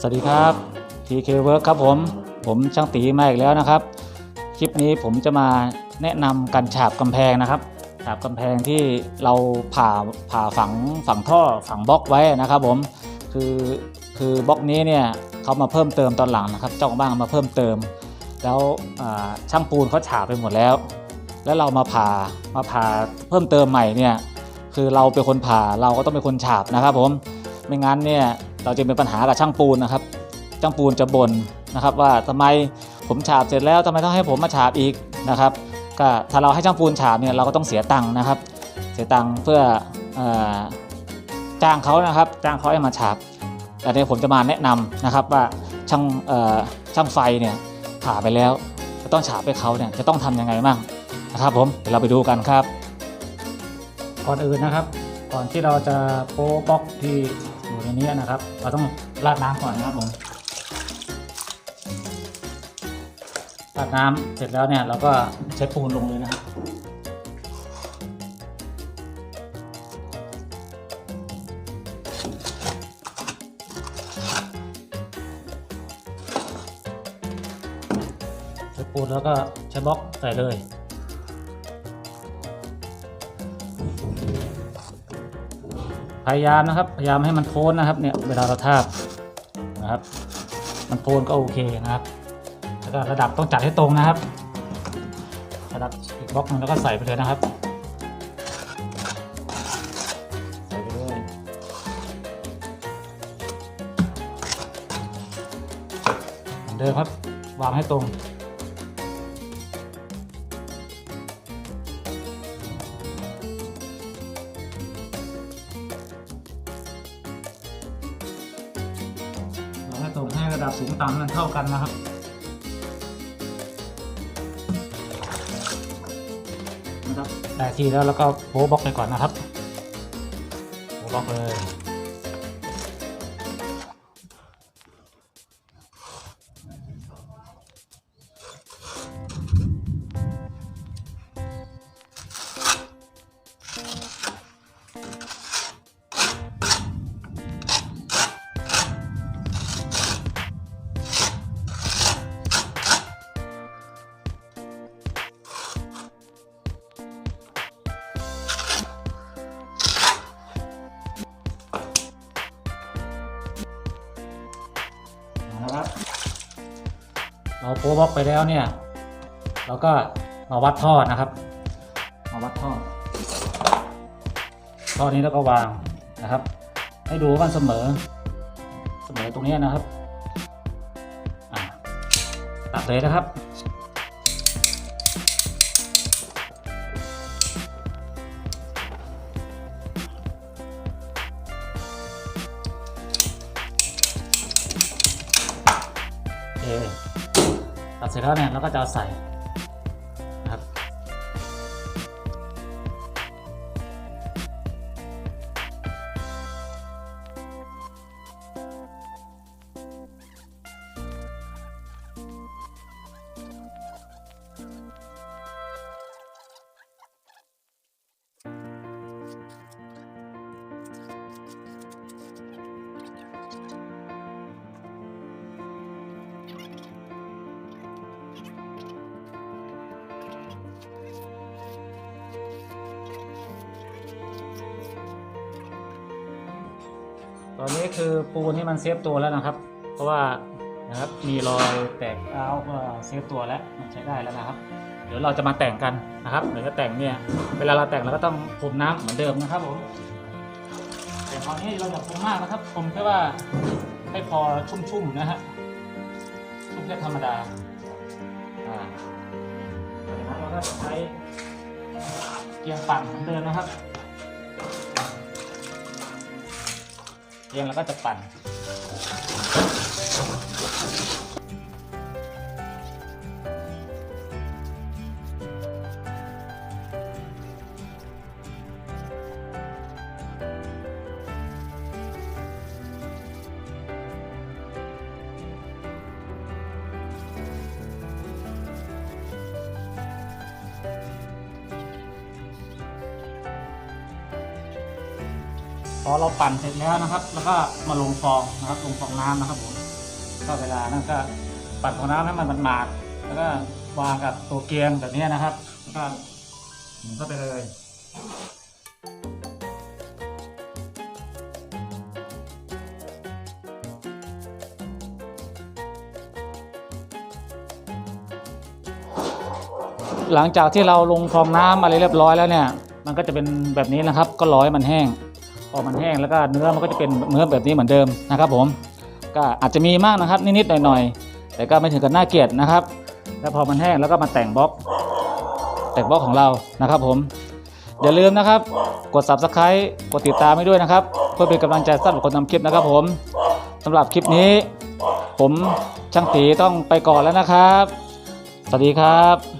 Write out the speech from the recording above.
สวัสดีครับ TK Work ครับผม ผมช่างตีมาอีกแล้วนะครับ คลิปนี้ผมจะมาแนะนำการฉาบกำแพงนะครับ ฉาบกำแพงที่เราผ่าผ่าฝังฝังท่อฝังบล็อกไว้นะครับผม คือคือบล็อกนี้เนี่ยเขามาเพิ่มเติมตอนหลังนะครับ เจ้าของบ้านมาเพิ่มเติม แล้วช่างปูนเขาฉาบไปหมดแล้ว แล้วเรามาผ่ามาผ่าเพิ่มเติมใหม่เนี่ย คือเราเป็นคนผ่าเราก็ต้องเป็นคนฉาบนะครับผม ไม่งั้นเนี่ยเราจะเป็นปัญหากับช่างปูนนะครับ ช่างปูนจะบ่นนะครับว่าทำไมผมฉาบเสร็จแล้วทำไมต้องให้ผมมาฉาบอีกนะครับ ก็ถ้าเราให้ช่างปูนฉาบเนี่ยเราก็ต้องเสียตังค์นะครับ เสียตังค์เพื่ออจ้างเขานะครับจ้างเขาให้มาฉาบแต่เดี๋ยผมจะมาแนะนำนะครับว่าช่างช่างไฟเนี่ยผ่าไปแล้วจะต้องฉาบให้เขาเนี่ยจะต้องทำยังไงบ้างนะครับ ผมเดี๋ยวเราไปดูกันครับ ก่อนอื่นนะครับ ก่อนที่เราจะโป๊บล็อกที่ อยู่ในนี้นะครับ เราต้องราดน้ำก่อนนะครับผมราดน้ำเสร็จแล้วเนี่ยเราก็ใช้ปูนลงเลยนะครับใช้ปูนแล้วก็ใช้บล็อกใส่เลย พยายามนะครับ พยายามให้มันโพ้นนะครับเนี่ยเวลาเราทาบนะครับ มันโพ้นก็โอเคนะครับแล้วก็ระดับต้องจัดให้ตรงนะครับ ระดับอีกบล็อกหนึงแล้วก็ใส่ไปเลยนะครับใส่ไปเลยเหมือนเดิมครับ วางให้ตรง ระดับสูงต่ำมันเท่ากันนะครับ นะครับแต่ทีแล้วแล้วก็โบบล็อกไปก่อนนะครับโบบล็อกเลย เราโบบล็อกไปแล้วเนี่ย เราก็มาวัดท่อนะครับ มาวัดท่อ ท่อนี้แล้วก็วางนะครับ ให้ดูว่ามันเสมอ เสมอตรงนี้นะครับตัดเลยนะครับโอเค ตัดเสร็จแล้วเนี่ยเราก็จะใส่ ตอนนี้คือปูนที่มันเซฟตัวแล้วนะครับ เพราะว่านะครับมีรอยแตกร้าวก็เซฟตัวแล้วมันใช้ได้แล้วนะครับ เดี๋ยวเราจะมาแต่งกันนะครับเดี๋ยวจะแต่งเนี่ยเวลาเราแต่งเราก็ต้องพรมน้ำเหมือนเดิมนะครับผมแต่ตอนนี้เราอย่าพรมมากนะครับพรมแค่ว่าให้พอชุ่มๆนะฮะชุ่มแค่ธรรมดาอ่าจากนั้นเราก็จะใช้เกียงปั่นเหมือนเดิมนะครับ เรียงแล้วก็จะปั่น พอเราปั่นเสร็จแล้วนะครับ แล้วก็มาลงฟองนะครับ ลงฟองน้ำนะครับผมก็เวลานั้นก็ปั่นฟองน้ำให้มันมันหมาดแล้วก็วางกับตัวเกียงแบบนี้นะครับ แล้วก็หมุนเข้าไปเลยหลังจากที่เราลงฟองน้ำอะไรเรียบร้อยแล้วเนี่ย มันก็จะเป็นแบบนี้นะครับ ก็ร้อยมันแห้ง พอมันแห้งแล้วก็เนื้อมันก็จะเป็นเนื้อแบบนี้เหมือนเดิมนะครับ ผมก็อาจจะมีมากนะครับนิดๆหน่อยๆแต่ก็ไม่ถึงกับน่าเกลียดนะครับ แล้วพอมันแห้งแล้วก็มาแต่งบล็อก แต่งบล็อกของเรานะครับ ผมอย่าลืมนะครับ กด subscribe กดติดตามให้ด้วยนะครับ เพื่อเป็นกำลังใจสำหรับคนทำคลิปนะครับ ผมสำหรับคลิปนี้ ผมช่างตีต้องไปก่อนแล้วนะครับ สวัสดีครับ